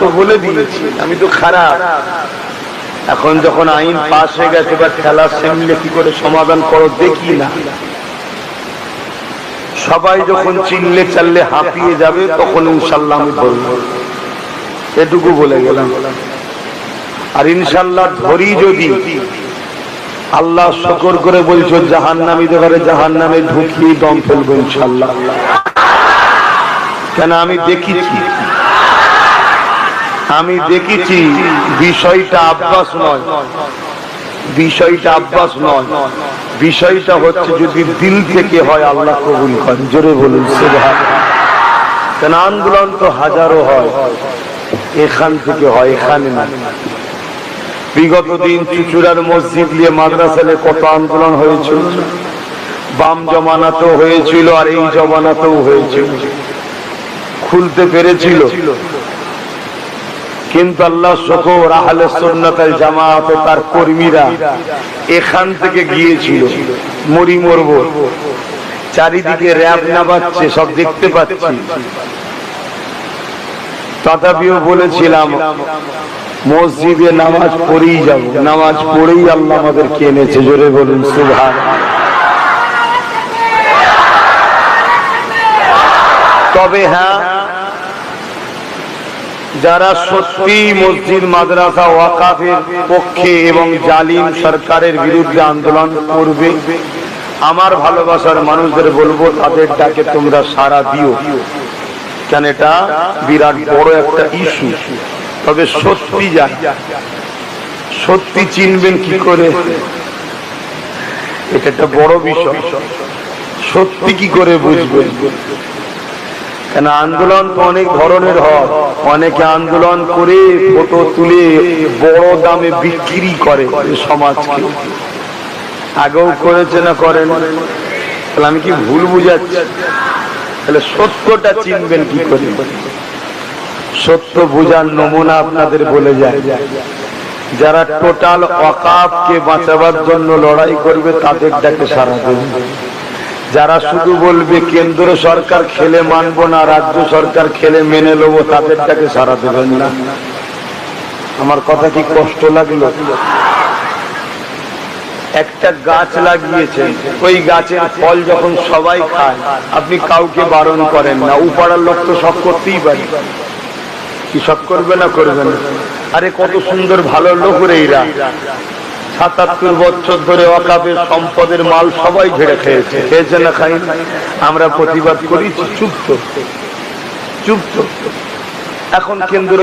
তো বলে দিয়েছি, আমি তো খারাপ। এখন যখন আইন পাশ হয়ে গেছে বা খেলা সামলে কি করে সমাধান করো দেখি না। সবাই যখন চিনলে চাললে হাঁপিয়ে যাবে, তখন ইনশাল্লাহ আমি ধরবো। এটুকু বলে গেলাম। আর ইনশাল্লাহ ধরি যদি, আল্লাহ শকর করে বলছো জাহান নামি দেবারে জাহান নামে ঢুকিয়ে দম ফেলব ইনশাল্লাহ। কেন আমি দেখেছি? আমি দেখেছি বিষয়টা আব্বাস নয়। বিষয়টা আব্বাস নয়। বিষয়টা হচ্ছে যদি দিল থেকে হয় আল্লাহ কবুল করেন জোরে বলুন কেন আন্দোলন তো হাজারো হয়। এখান থেকে হয়, এখানে না। বিগত দিন চুচুড়ার মসজিদ নিয়ে মাদ্রাসালে কত আন্দোলন হয়েছিল। বাম জমানাতেও হয়েছিল আর এই জমানাতেও হয়েছিল। খুলতে পেরেছিল। কিন্তু আল্লাহ শকর আহলে সুন্নাতাল জামাত তার কর্মীরা এখান থেকে গিয়েছিল, মরি মরব। চারিদিকে র্যাব নামাচ্ছে, সব দেখতে পাচ্ছি। তথাপিও বলেছিলাম, মসজিদে নামাজ পড়েই যাব, নামাজ পড়েই আল্লাহ আমাদের কেনেছে জোরে বলুন সুভান তবে হ্যাঁ যারা সত্যি মসজিদ, মাদ্রাসা ওয়াকাফের পক্ষে এবং জালিম সরকারের বিরুদ্ধে আন্দোলন করবে, আমার ভালোবাসার মানুষদের বলব, তাদের ডাকে তোমরা সারা দিও। কেন এটা বিরাট বড় একটা ইস্যু তবে সত্যি জান সত্যি চিনবেন কি করে? এটা একটা বড় বিষয়। সত্যি কি করে বুঝবেন? কেন আন্দোলন তো অনেক ধরনের হয়। অনেকে আন্দোলন করে ফটো তুলে বড় দামে বিক্রি করে সমাজকে। আগেও করেছে না করেন। তাহলে আমি কি ভুল বুঝাচ্ছি? তাহলে সত্যটা চিনবেন কি করে? সত্য বোঝার নমুনা আপনাদের বলে যায়। যারা টোটাল অকাপকে বাঁচাবার জন্য লড়াই করবে, তাদের ডাকে সারা দেবে। যারা শুধু বলবে কেন্দ্র সরকার খেলে মানবো না, রাজ্য সরকার খেলে মেনে নেব, তাদেরটাকে সারা দেবেন না। আমার কথা কি কষ্ট লাগল? একটা গাছ লাগিয়েছেন ওই গাছের ফল যখন সবাই খায়, আপনি কাউকে বারণ করেন না উপাড়ার লোক তো সব করতেই পারে। কি সব করবে না করবে না? আরে কত সুন্দর ভালো লোক রে এরা। সাতাত্তর বছর ধরে অকাপের সম্পদের মাল সবাই ঝেড়ে খেয়েছে। খেয়েছে না খাই আমরা প্রতিবাদ করি চুপ চুপ। এখন কেন্দ্র